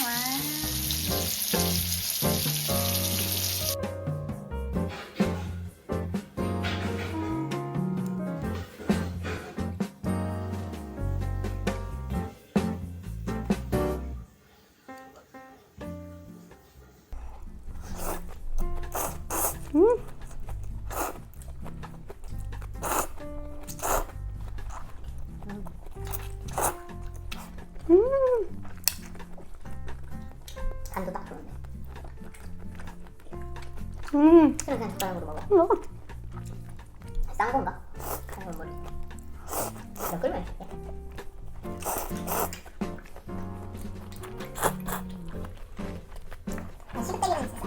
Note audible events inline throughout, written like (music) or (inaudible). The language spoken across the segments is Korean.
간도 음, 술은 그냥 젓가락으로 먹어. 먹어. 싼 건가? 싼건 모르. 끓면 진짜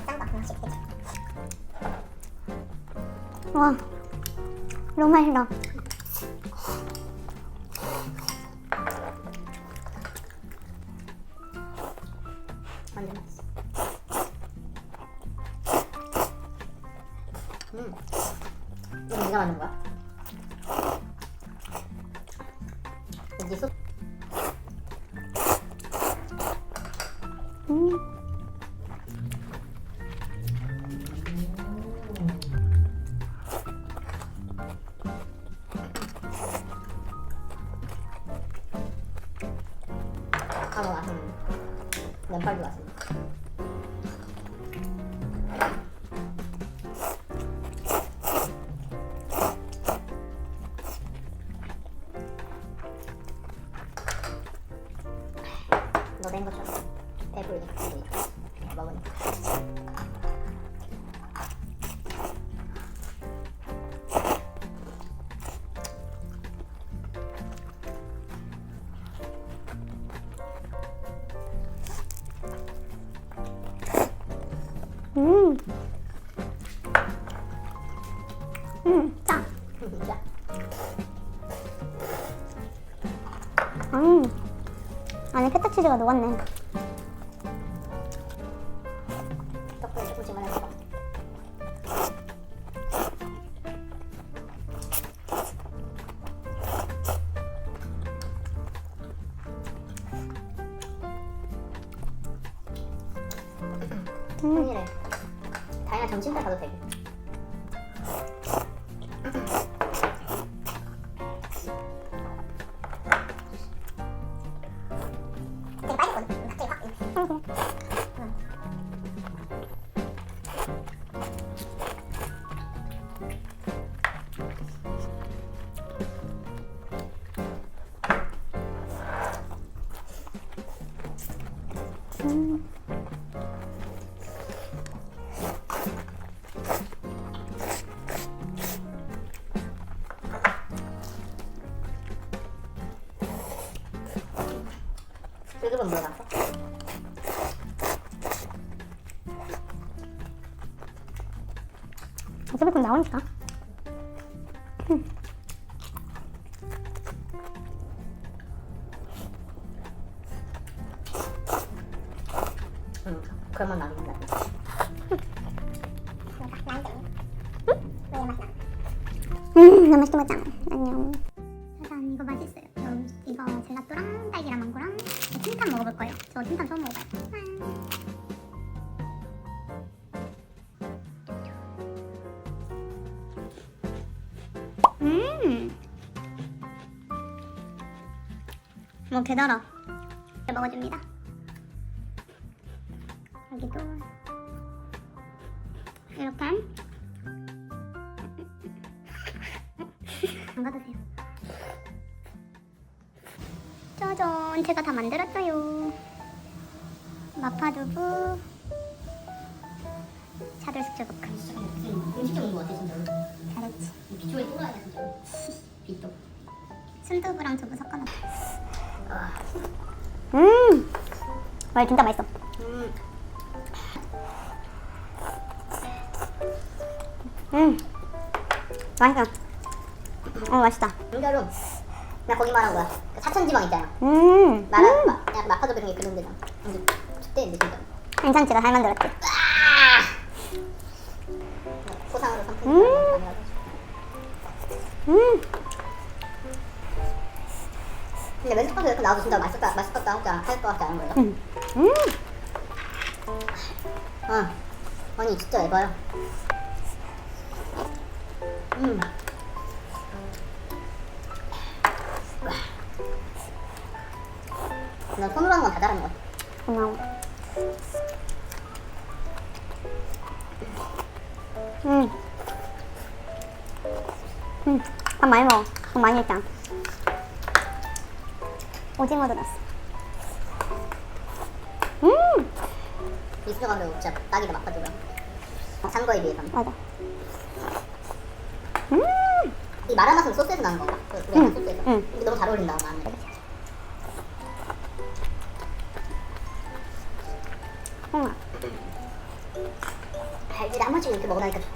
싼 거, 그냥 시루떼기. 와, 너무 맛있다. 너된 것처럼 배부르니까 먹으니까 치즈가 녹았네. 떡국에 조금씩만 해서 평일에 다이나 점심 때 가도 되고 어차피 그럼 나오니까. 응 그러면 나는 다 음, 맛있게 먹자. 뭐 개달아. 잘 먹어줍니다. 여기도 이렇게 안 받으세요. 짜잔, 제가 다 만들었어요. 마파두부, 차돌숙주볶음. 음식 좀 먹는 거 같아 진짜로 잘했지. 비초에 뚫어야 돼 진짜로 비또 순두부랑 두부 섞어놨어. 아. 음, 와 진짜 맛있어. 음. 음, 맛있어. 어 맛있다. 진짜로 나 거기 말한 거야 그 사천지방 있잖아 음, 마라 마, 그냥 마파도 그런 게 그런 데잖아 근데 그때 근데 진짜 괜찮지? 나잘 만들었지. 포상으로 상품 음. 음, 근데 면세탕도 이렇게 나와도 진짜 맛있을 것, 맛있을 것 같다 할 것 같지 않은 거예요? 음. 음. 아, 아니 진짜 예뻐요. 음.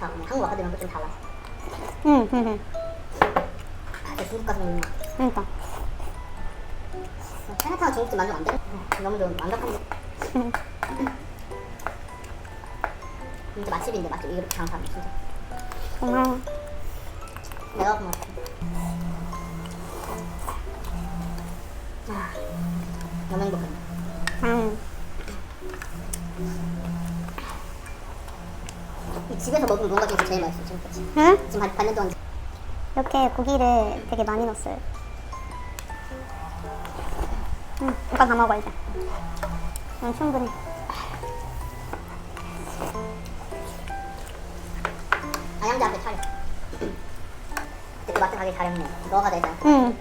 다. 한국 와카드랑 좀 달라. 응, 응, 응. 아, 저 중국 가서 먹는 맛. 그러니까. 차이나타운 중국집 만족 안 돼? 너무 좀 완벽한데. 응. 진짜 맛집인데 맛집 이렇게 사람 진짜. 고마워. 내가 고맙다. 아, 너무 행복해. 응. 집에서 먹은 뭔가 중에서 제일 맛있어 지금까지. 응? 지금 한 반년 동안 이렇게 고기를 되게 많이 넣었어요. 응, 오빠 다 먹어 이제. 응, 충분해. 안양대 앞에 차려. 그때 마트 가길 잘했네. 너가 되자. 응.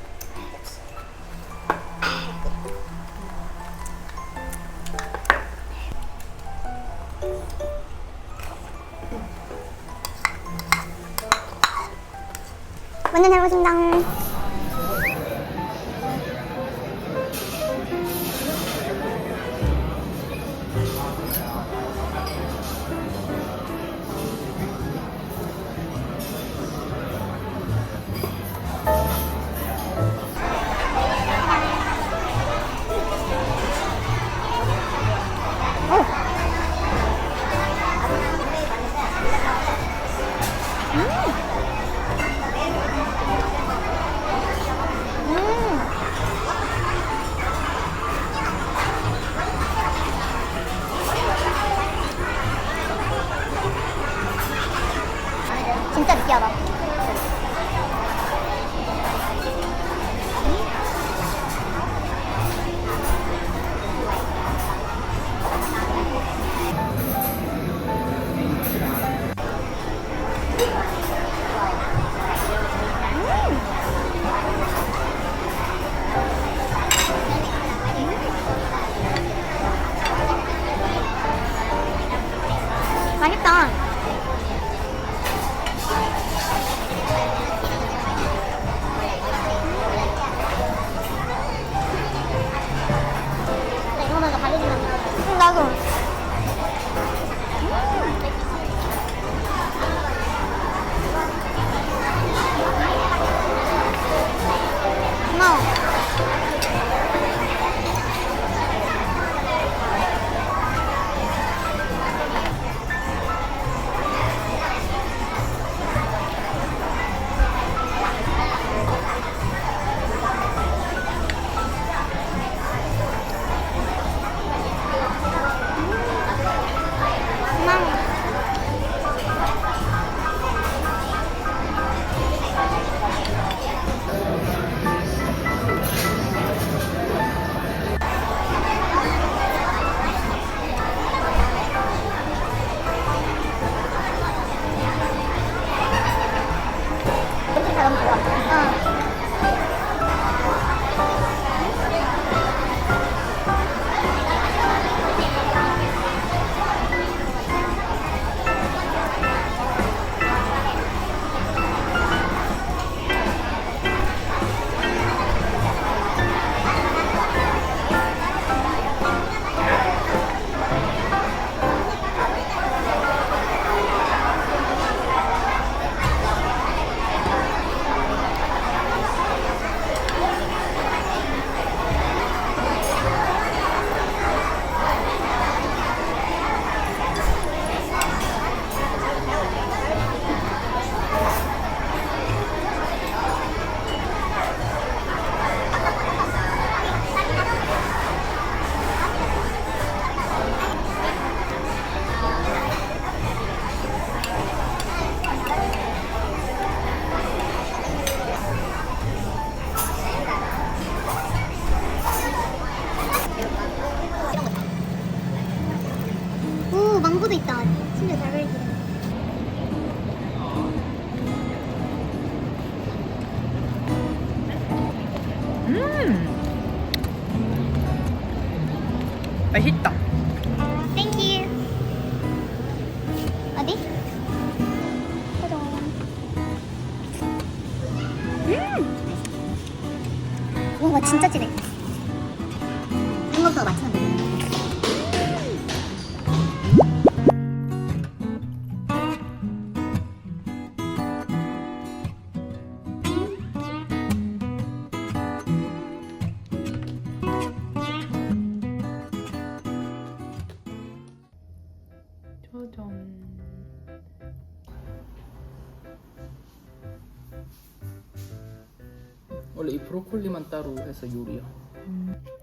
원래 이 브로콜리만 따로 해서 요리야. 이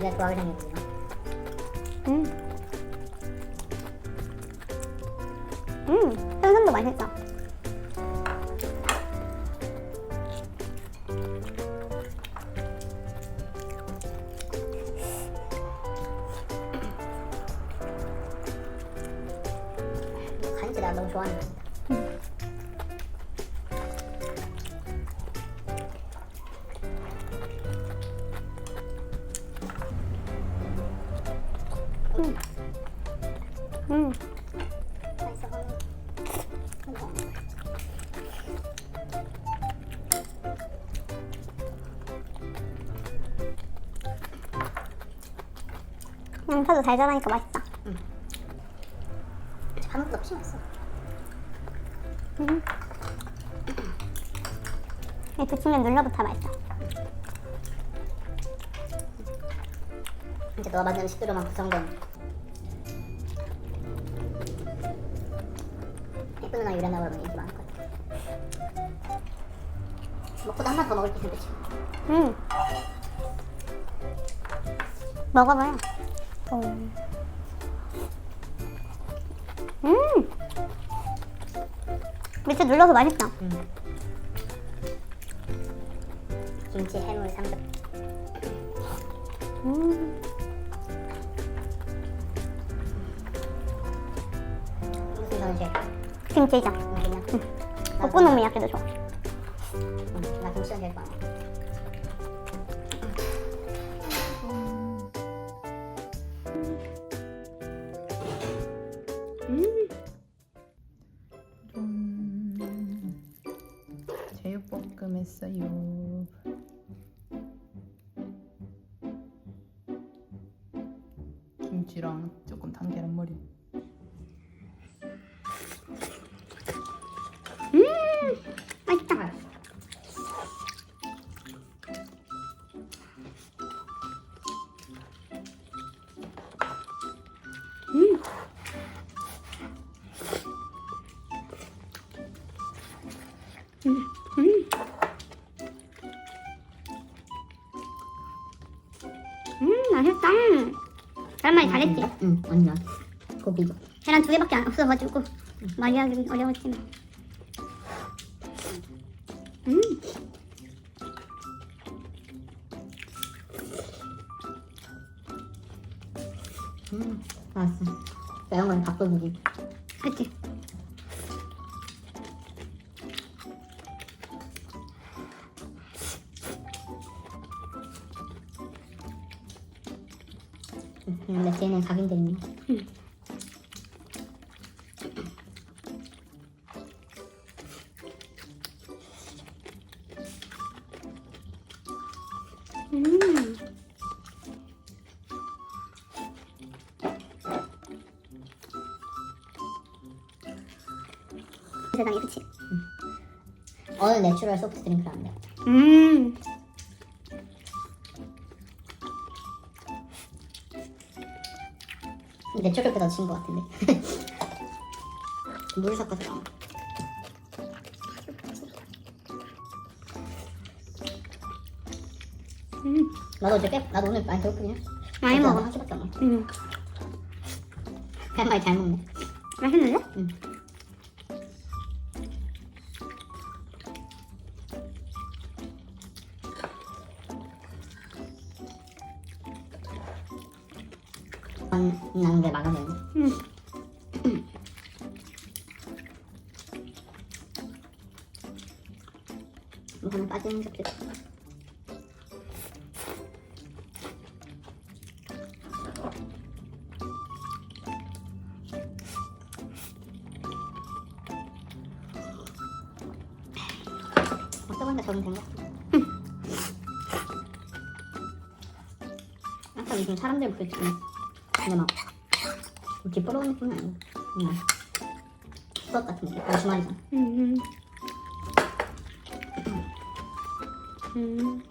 네가 좋아하게 생겼구나. 음. 음, 생선도 맛있다. 양파도 달달하니까 맛있다. 한국도 없이 맛있어. 음. 이 부치면 눌러붙어 맛있다. 이제 너가 만든 식재료만 구성된 예쁜 누나 유래나 그러면 인기 많을 것 같아. 먹고도 한 번 더 먹을 게 생겼지. 음. 먹어봐요. 오. 음. 밑에 눌러서 맛있다. 음. 김치, 해물, 삼겹. 음. 무슨 전체? 김치장. 그냥. 오코노미야끼도 좋아. 응, 나 김치가 제일 좋아. 제육 맛있다. 계란말이 잘했지? 응, 완전. 고기도. 계란 두 개밖에 안 없어가지고 많이 하기 어려웠지만. 음, 음, 세상에 그치? 어느 내추럴 소프트 드링크를 안 돼. 음. 내추럴보다 진것 같은데. (laughs) 물 섞어서. 음, 나도 어제 꽤, 나도 오늘 많이 배고프긴 했어. 많이 어제 먹어. 한 끼밖에 안 먹어. 음, (laughs) 한 마리 잘 먹네. 맛있는데? 응. 뭐 하나 빠지는 것도 있어. 어쩌보니까 적응 된것 같아. 아까 요즘 사람들 목소리 듣면 근데 막 이렇게 부러운 느낌은 아니고 그냥 수업 같은 느낌. 주말이잖아. 음, 음. 음.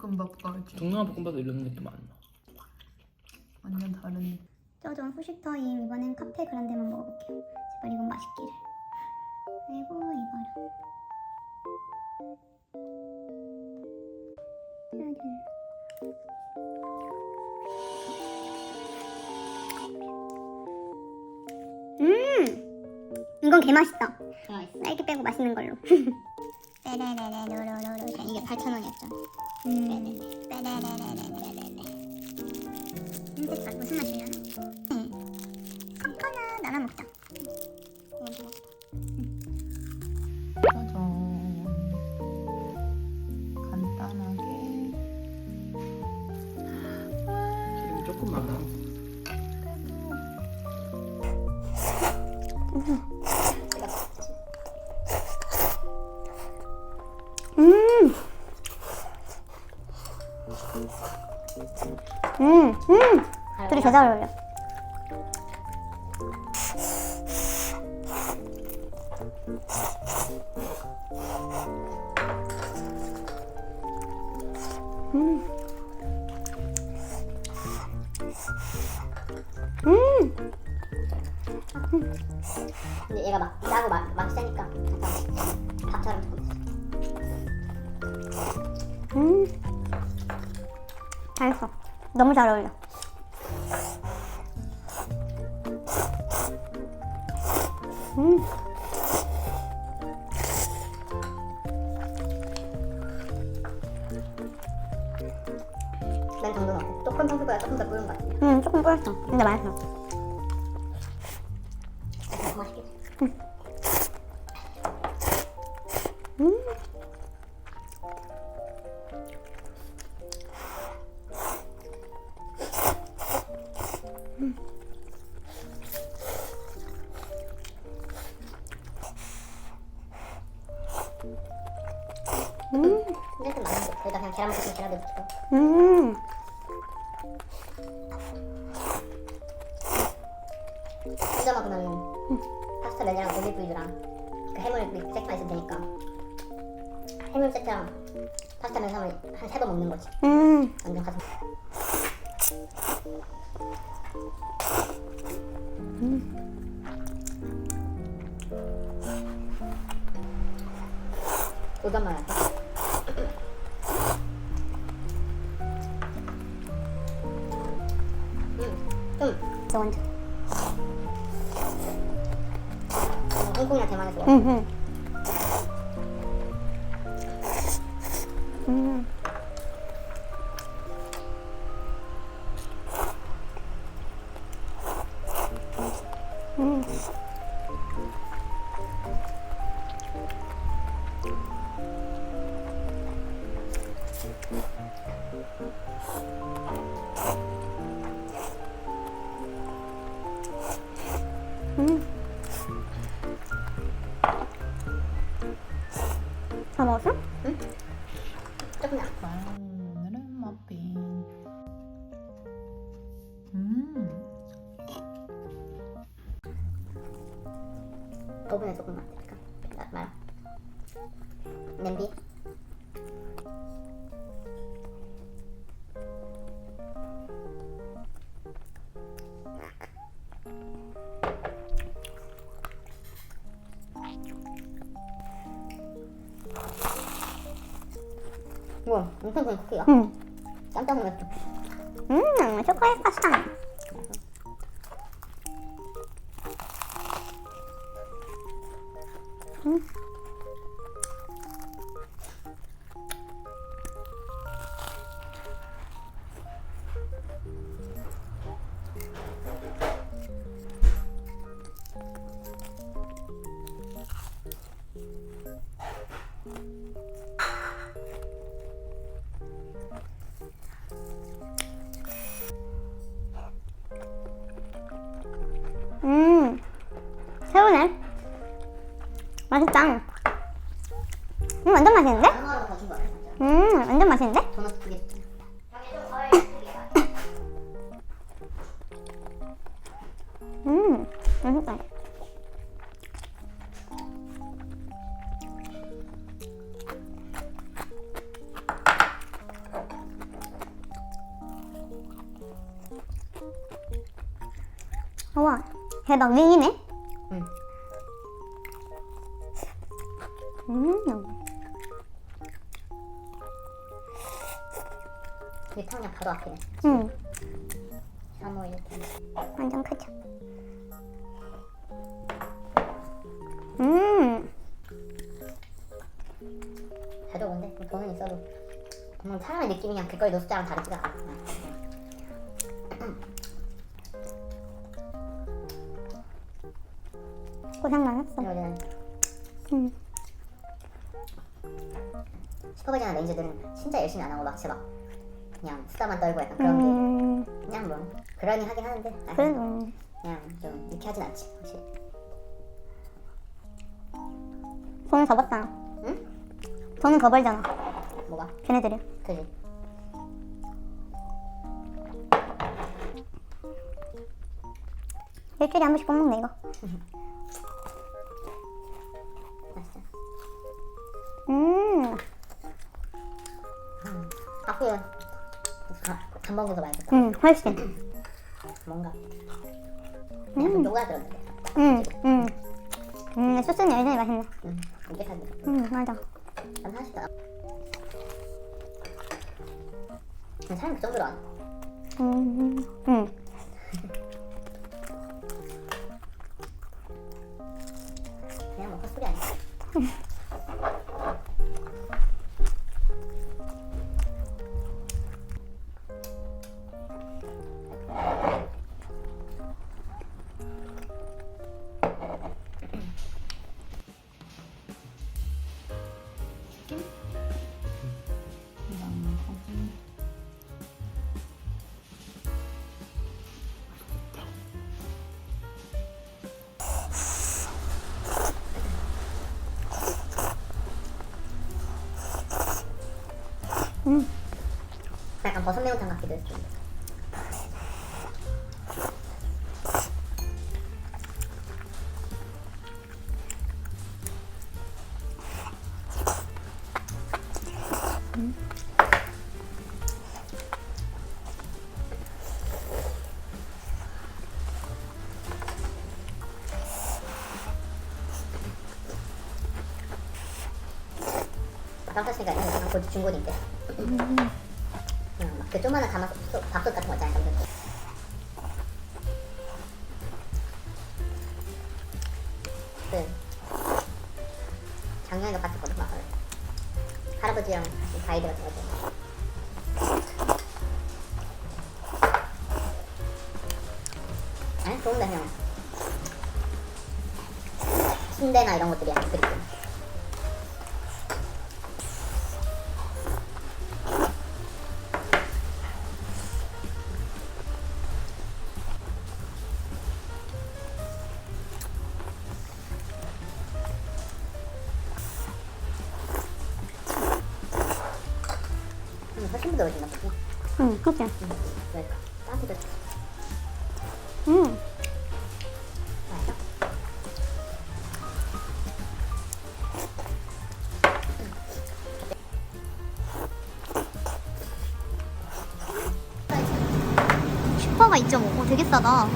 볶음밥까지. 동남아 볶음밥도 이런 느낌 안 나. 완전 다른 느낌. 저전 후식 타임 이번엔 카페 그란데만 먹어볼게요. 제발 이건 맛있기를. 그리고 이거를. 짜잔. 이건 개 맛있다. 맛있어. 딸기 빼고 맛있는 걸로. 빼레레레 노로로로. 이게 8,000원이었죠. 음, 빼레레레레레레레. 흰색깔 무슨 맛이려 음, 음. 둘이 제잘 어울려. 음. 음. 근데 얘가 막 너무 잘 어울려. 음. 맨 정도 넣고 조금 평소보다 조금 더 뿌른 것. 음, 조금 뿌렸어. 근데 맛있어. 더 맛있겠지. 음. 음. 오단만 할까? 음, 음, 저 완전. 홍콩이나 대만에서 음. 음. 음. 오늘은 머핀. 음. 오븐에 조금 놔둘 쿠키야 응. 맛있다. 음, 완전 맛있는데? 더준거 같아 진짜 음, 완전 맛있는데? 음, 맛있다. 우와, 대박 윙이네. 음, 이게 그냥 바로 앞이네. 음, 샤워 이렇게. 완전 크죠. 음, 잘 적은데? 돈은 있어도. 뭔가 사람의 느낌이 그냥 길거리 노숙자랑 다르지가 않아 떨고 약간 그런 게 음, 그냥 뭐 그러니 하긴 하는데 아, 그래도 그냥 좀 유쾌하진 않지 확실히 더 벌잖아. 응? 돈은 더 벌잖아. 뭐가? 걔네들이. 그지? 일주일에 한 번씩 꼭 먹네 이거. (laughs) 맛있어 음, 학교에 밥 먹어서 맛있었다 음, 훨씬. 뭔가 녹아 들었는데 음, 음. 음, 소스는 여전히 맛있네. 응 이게 사는데 음, 맞아. 난 사실 나 사람 그 정도로 안 음, 음. 그냥 뭐 헛소리 아니야 버섯 매운탕 같기도 했어 깜짝이니까 이거 곧 중고딩 때 그냥 막그 조그마한 가마솥 밥솥 같은 거 있잖아요 음, 훨씬 부드러워진다 보지 음, 그치. 왜일까? 따뜻해 음, 맛있어? 슈퍼가 2.5. 되게 싸다.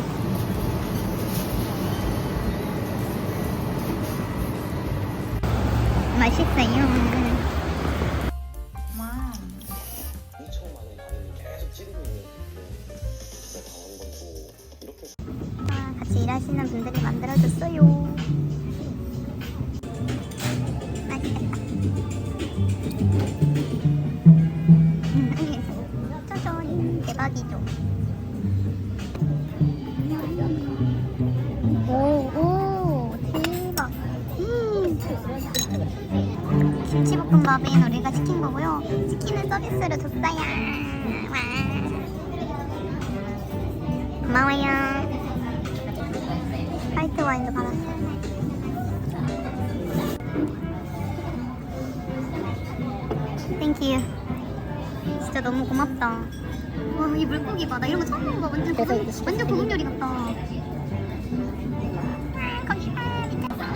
김치볶음밥은 우리가 시킨 거고요. 치킨은 서비스로 줬어요. 와. 고마워요. 화이트 와인도 받았어요. 땡큐. 진짜 너무 고맙다. 와, 이 물고기 봐. 나 이런 거 처음 먹어봐. 완전 고급, 완전 고급 요리 같다. 아.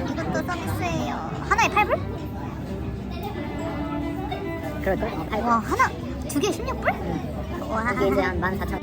이것도 서비스예요. 그럴걸? 어, 팔 와, 하나, 두 개에 16불? 와. 이게 이제 한 14,000원